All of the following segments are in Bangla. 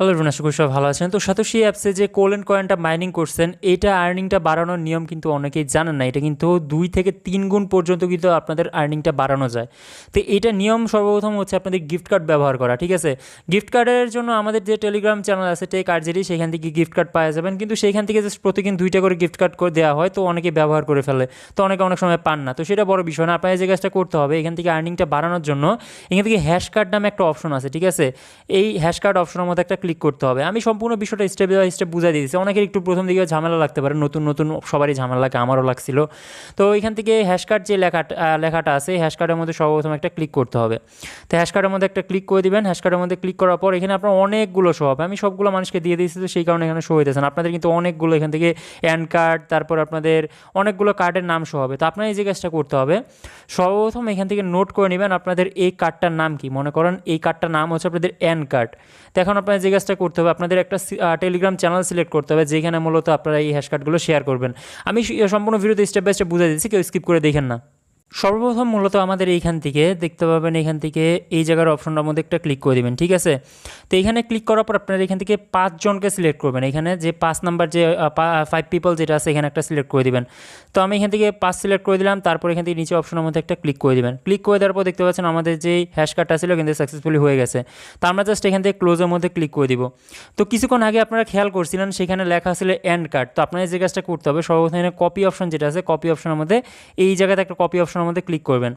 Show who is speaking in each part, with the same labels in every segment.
Speaker 1: হ্যালো রুনা আশা করি সবাই ভালো আছেন। তো সাতোশি অ্যাপসে যে কোলেন কয়েনটা মাইনিং করছেন এইটা আর্নিংটা বাড়ানোর নিয়ম কিন্তু অনেকেই জানেন না। এটা কিন্তু দুই থেকে তিন গুণ পর্যন্ত কিন্তু আপনাদের আর্নিংটা বাড়ানো যায়। তো এইটা নিয়ম সর্বপ্রথম হচ্ছে আপনাদের গিফট কার্ড ব্যবহার করা, ঠিক আছে? গিফট কার্ডের জন্য আমাদের যে টেলিগ্রাম চ্যানেল আছে টেক আরজেডি সেখান থেকে গিফট কার্ড পাওয়া যাবেন। কিন্তু সেইখান থেকে জাস্ট প্রতিদিন দুইটা করে গিফট কার্ড করে দেওয়া হয়, তো অনেকে ব্যবহার করে ফেলে। তো অনেকে অনেক সময় পান না। তো সেটা বড় বিষয় না, আপনার যে কাজটা করতে হবে, এখান থেকে আর্নিংটা বাড়ানোর জন্য এখান থেকে হ্যাশ কার্ড নামে একটা অপশন আছে, ঠিক আছে? এই হ্যাশ কার্ড অপশনের মধ্যে একটা ক্লিক করতে হবে। আমি সম্পূর্ণ বিষয়টা স্টেপ বাই স্টেপ বুঝাই দিয়েছি। অনেকের একটু প্রথম দিকে ঝামেলা লাগতে পারে, নতুন নতুন সবারই ঝামেলা লাগে, আমারও লাগছিল। তো এখান থেকে হ্যাশ কার্ড যে লেখাটা লেখাটা আছে হ্যাশ কার্ডের মধ্যে সর্বপ্রথম একটা ক্লিক করতে হবে। তো হ্যাশ কার্ডের মধ্যে একটা ক্লিক করে দিবেন। হ্যাশ কার্ডের মধ্যে ক্লিক করার পর এখানে আপনার অনেকগুলো শো হবে আমি সবগুলো মানুষকে দিয়ে দিয়েছি তো সেই কারণে এখানে শো হইতেছে না। আপনাদের কিন্তু অনেকগুলো এখান থেকে প্যান কার্ড তারপর আপনাদের অনেকগুলো কার্ডের নাম শো হবে। তো আপনার এই যে কাজটা করতে হবে, সর্বপ্রথম এখান থেকে নোট করে নেবেন আপনাদের এই কার্ডটার নাম কি। মনে করেন এই কার্ডটার নাম হচ্ছে আপনাদের অ্যান কার্ড তো এখন আপনার যে কাজটা করতে হবে। আপনাদের একটা টেলিগ্রাম চ্যানেল সিলেক্ট করতে হবে, যেখানে মূলত আপনারা এই হ্যাশ কার্ডগুলো শেয়ার করবেন। আমি সম্পূর্ণ ভিডিওতে স্টেপ বাই স্টেপ বুঝে দিচ্ছি, কেউ স্কিপ করে দেখেন না। সর্বপ্রথম মূলত আমাদের এইখান থেকে দেখতে পাবেন এখান থেকে এই জায়গার অপশনটার মধ্যে একটা ক্লিক করে দেবেন, ঠিক আছে? তো এখানে ক্লিক করার পর আপনারা এখান থেকে পাঁচজনকে সিলেক্ট করবেন। এখানে যে পাঁচ নাম্বার যে ফাইভ পিপল যেটা আছে এখানে একটা সিলেক্ট করে দিবেন। তো আমি এখান থেকে পাঁচ সিলেক্ট করে দিলাম, তারপর এখান থেকে নিচে অপশনের মধ্যে একটা ক্লিক করে দেবেন। ক্লিক করে দেওয়ার পর দেখতে পাচ্ছেন আমাদের যে হ্যাশ কার্ডটা ছিল কিন্তু সাকসেসফুলি হয়ে গেছে। তো আমরা জাস্ট এখান থেকে ক্লোজের মধ্যে ক্লিক করে দিব। তো কিছুক্ষণ আগে আপনারা খেয়াল করছিলেন, সেখানে লেখা ছিল এন্ড কার্ড তো আপনাদের যে কাজটা করতে হবে, সর্বপ্রথম এখানে কপি অপশন যেটা আছে কপি অপশনের মধ্যে এই জায়গাতে একটা কপি অপশনের মধ্যে ক্লিক করবেন।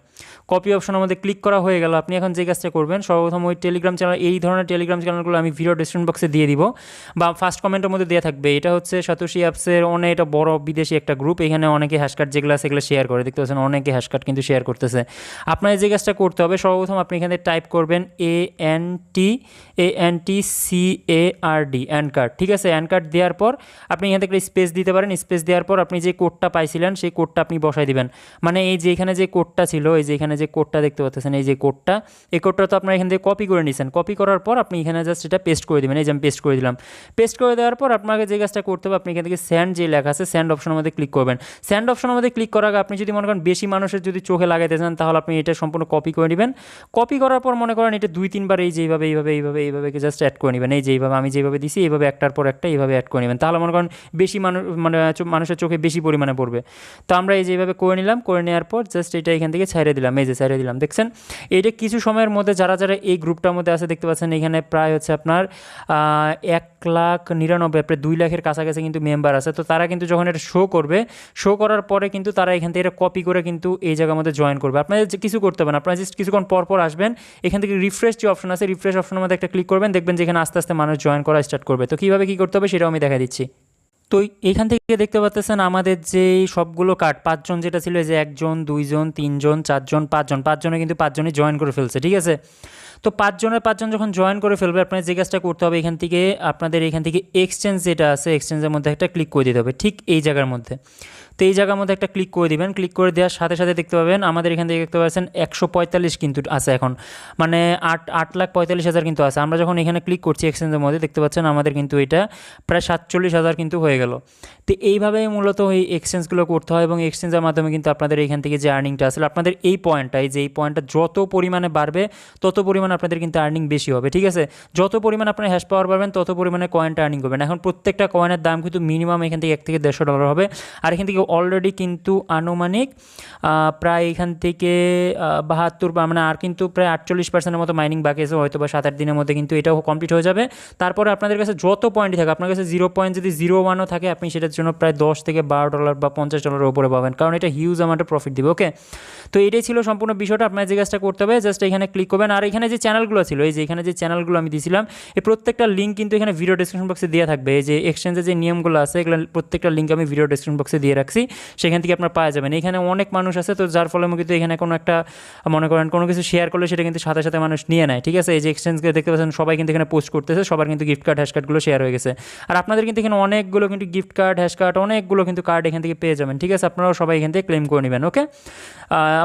Speaker 1: কপি অপশনের মধ্যে ক্লিক করা হয়ে গেল। আপনি এখন যে কাজটা করবেন, সর্বপ্রথম ওই টেলিগ্রাম চ্যানেল এই ধরনের টেলিগ্রাম চ্যানেলগুলো আমি ভিডিও ডিসক্রিপশন বক্সে দিয়ে দিব। বা ফার্স্ট কমেন্টের মধ্যে দেওয়া থাকবে, এটা হচ্ছে সাতোশি অ্যাপসের অনেক, এটা বড় বিদেশি একটা গ্রুপ এখানে অনেকে হ্যাশকার্ড যেগুলো আছে সেগুলো শেয়ার করে। দেখতে পাচ্ছেন অনেকে হ্যাশকার্ড কিন্তু শেয়ার করতেছে। আপনার যে কাজটা করতে হবে, সর্বপ্রথম আপনি এখানে টাইপ করবেন A N T A N T C A R D an card ঠিক আছে? অ্যান কার্ড দেওয়ার পর আপনি এখান থেকে স্পেস দিতে পারেন। স্পেস দেওয়ার পর আপনি যে কোডটা পাইছিলেন, সেই কোডটা আপনি বসাই দিবেন। মানে এই যে এখানে যে কোডটা ছিল, এই যে এখানে যে কোডটা দেখতে পাচ্ছেন, এই যে কোডটা, এই কোডটা তো আপনার এখান থেকে কপি করে নিয়েছেন কপি করার পর আপনি এখানে জাস্ট এটা পেস্ট করে দেবেন। এই যে আমি পেস্ট করে দিলাম। পেস্ট করে দেওয়ার পর আপনাকে যে কাজটা করতে হবে, আপনি এখান থেকে স্যান্ড যে লেখা আছে স্যান্ড অপশনের মধ্যে ক্লিক করবেন। স্যান্ড অপশনের মধ্যে ক্লিক করার আগে আপনি যদি মনে করেন বেশি মানুষের যদি চোখে লাগাইতে চান, তাহলে আপনি এটা সম্পূর্ণ কপি করে নেবেন। কপি করার পর মনে করেন এটা দুই, তিনবার এই যে এইভাবে এইভাবে এইভাবে জাস্ট অ্যাড করে নেবেন। এই যে এইভাবে আমি যেভাবে দিছি, এইভাবে একটার পর একটা এইভাবে অ্যাড করে নেবেন। তাহলে মনে করেন বেশি মানুষ মানে মানুষের চোখে বেশি পরিমাণে পড়বে। তো আমরা এই যে এইভাবে করে নিলাম। করে নেওয়ার পর জাস্ট এটা এখান থেকে ছাইড়ে দিলাম, এই যে ছাইড়ে দিলাম। দেখছেন? এটা কিছু সময়ের মধ্যে যারা যারা এই গ্রুপটার মধ্যে আছে, দেখতে পাচ্ছেন এখানে প্রায় হচ্ছে আপনার এক লাখ নিরানব্বই, প্রায় দুই লাখের কাছাকাছি কিন্তু মেম্বার আছে। তো তারা কিন্তু যখন এটা শো করবে শো করার পরে কিন্তু তারা এখান থেকে এটা কপি করে কিন্তু এই জায়গার মধ্যে জয়েন করবে। আপনাদের যে কিছু করতে হবে না আপনারা জাস্ট কিছুক্ষণ পর পর আসবেন, এখান থেকে রিফ্রেশ যে অপশন আছে রিফ্রেশ অপশনের মধ্যে একটা ক্লিক করবেন, দেখবেন যে এখানে আস্তে আস্তে মানুষ জয়েন করা স্টার্ট করবে। তো কীভাবে কী করতে হবে সেটাও আমি দেখা দিচ্ছি। তো এখান থেকে দেখতে পাচ্ছেন আমাদের যে সবগুলো কার্ড পাঁচজন যেটা ছিল যে একজন, দুইজন, তিনজন, চারজন, পাঁচজন পাঁচজনে কিন্তু পাঁচজনই জয়েন করে ফেলছে, ঠিক আছে? তো পাঁচজনের পাঁচজন যখন জয়েন করে ফেলবে আপনার যে কাজটা করতে হবে এখান থেকে, আপনাদের এখান থেকে এক্সচেঞ্জ যেটা আছে এক্সচেঞ্জের মধ্যে একটা ক্লিক করে দিতে হবে, ঠিক এই জায়গার মধ্যে। তো এই জায়গার মধ্যে একটা ক্লিক করে দিবেন ক্লিক করে দেওয়ার সাথে সাথে দেখতে পাবেন আমাদের এখান থেকে দেখতে পাচ্ছেন একশো পঁয়তাল্লিশ কিন্তু আছে এখন মানে আট আট লাখ পঁয়তাল্লিশ হাজার কিন্তু আছে। আমরা যখন এখানে ক্লিক করছি এক্সচেঞ্জের মধ্যে, দেখতে পাচ্ছেন আমাদের কিন্তু এটা প্রায় সাতচল্লিশ হাজার কিন্তু হয়ে গেল। তো এইভাবে মূলত এই এক্সচেঞ্জগুলো করতে হয় এবং এক্সচেঞ্জের মাধ্যমে কিন্তু আপনাদের এখান থেকে যে আর্নিংটা আসলে আপনাদের এই পয়েন্টটা এই যে এই পয়েন্টটা যত পরিমাণে বাড়বে, তত পরিমাণে আপনাদের কিন্তু আর্নিং বেশি হবে, ঠিক আছে? যত পরিমাণে আপনার হ্যাশ পাওয়ার পাবেন তত পরিমাণে কয়েনটা আর্নিং করবেন। এখন প্রত্যেকটা কয়েনের দাম কিন্তু মিনিমাম এখান থেকে এক থেকে দেড়শো ডলার হবে। আর এখান থেকে অলরেডি কিন্তু আনুমানিক প্রায় এখান থেকে বাহাত্তর মানে আর কিন্তু প্রায় আটচল্লিশ পার্সেন্টের মতো মাইনিং বাকি আছে, হয়তো বা সাত আট দিনের মধ্যে কিন্তু এটাও কমপ্লিট হয়ে যাবে। তারপরে আপনাদের কাছে যত পয়েন্টই থাকে আপনার কাছে জিরো পয়েন্ট যদি জিরো ওয়ানও থাকে, আপনি সেটার জন্য প্রায় দশ থেকে বারো ডলার বা পঞ্চাশ ডলারের উপরে পাবেন। কারণ এটা হিউজ অ্যামাউন্টে প্রফিট দিবে ওকে তো এটাই ছিল সম্পূর্ণ বিষয়টা, আপনার যে কাজটা করতে হবে জাস্ট এখানে ক্লিক করবেন। আর এখানে যে চ্যানেলগুলো ছিল, এই যে এখানে যে চ্যানেলগুলো আমি দিয়েছিলাম এই প্রত্যেকটা লিঙ্ক কিন্তু এখানে ভিডিও ডিসক্রিপশন বক্সে দেওয়া থাকবে। এই যে এক্সচেঞ্জের যে নিয়মগুলো আছে, এগুলো প্রত্যেকটা লিঙ্ক আমি ভিডিও ডিসক্রিপশন বক্সে দিয়ে রাখছি। সেখান থেকে আপনার পাওয়া যাবেন। এখানে অনেক মানুষ আছে, তো যার ফলে কিন্তু এখানে কোনো একটা, মনে করেন কোনো কিছু শেয়ার করলে সেটা কিন্তু সাথে সাথে মানুষ নিয়ে নেয়, ঠিক আছে? এই যে এক্সচেঞ্জকে দেখতে পাচ্ছেন, সবাই কিন্তু এখানে পোস্ট করতেছে, সবার কিন্তু গিফট কার্ড হ্যাশ কার্ডগুলো শেয়ার হয়ে গেছে। আর আপনাদের কিন্তু এখানে অনেকগুলো কিন্তু গিফট কার্ড হ্যাশ কার্ড অনেকগুলো কিন্তু কার্ড এখান থেকে পেয়ে যাবেন। ঠিক আছে? আপনারাও সবাই এখান থেকে ক্লেম করে নেবেন ওকে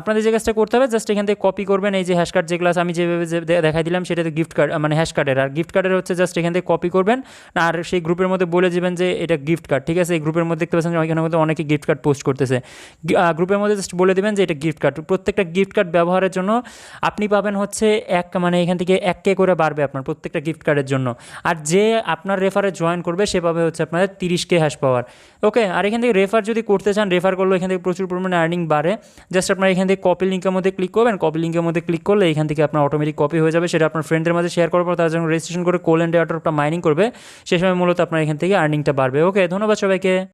Speaker 1: আপনাদের যে কাজটা করতে হবে জাস্ট এখান থেকে কপি করবেন, এই যে হ্যাশ কার্ড যেগুলো আমি যেভাবে দেখাই দিলাম সেটা তো গিফট কার্ড মানে হ্যাশ কার্ডের আর গিফট কার্ডের হচ্ছে জাস্ট এখান থেকে কপি করবেন, আর সেই গ্রুপের মধ্যে বলে দেবেন যে এটা গিফট কার্ড ঠিক আছে? এই গ্রুপের মধ্যে দেখতে পাচ্ছেন এখানে মধ্যে অনেকে গিফট কার্ড পোস্ট করতেছে। গ্রুপের মধ্যে জাস্ট বলে দেবেন যে এটা গিফট কার্ড প্রত্যেকটা গিফট কার্ড ব্যবহারের জন্য আপনি পাবেন হচ্ছে এক মানে এখান থেকে এক কে করে বাড়বে আপনার প্রত্যেকটা গিফট কার্ডের জন্য। আর যে আপনার রেফারে জয়েন করবে, সে পাবে হচ্ছে আপনাদের তিরিশ কে হ্যাশ পাওয়ার ওকে আর এখান থেকে রেফার যদি করতে চান রেফার করলে এখান থেকে প্রচুর পরিমাণে আর্নিং বাড়ে। জাস্ট আপনার এখান থেকে কপি লিঙ্কের মধ্যে ক্লিক করবেন কপি লিঙ্কের মধ্যে ক্লিক করলে এখান থেকে আপনার অটোমেটিক কপি হয়ে যাবে। সেটা আপনার ফ্রেন্ডের মাঝে শেয়ার করার পর তারা যখন রেজিস্ট্রেশন করে কোল অ্যান্ড ডেটাটা মাইনিং করবে, সে সময় মূলত আপনার এখান থেকে আর্নিংটা বাড়বে। ওকে ধন্যবাদ সবাইকে।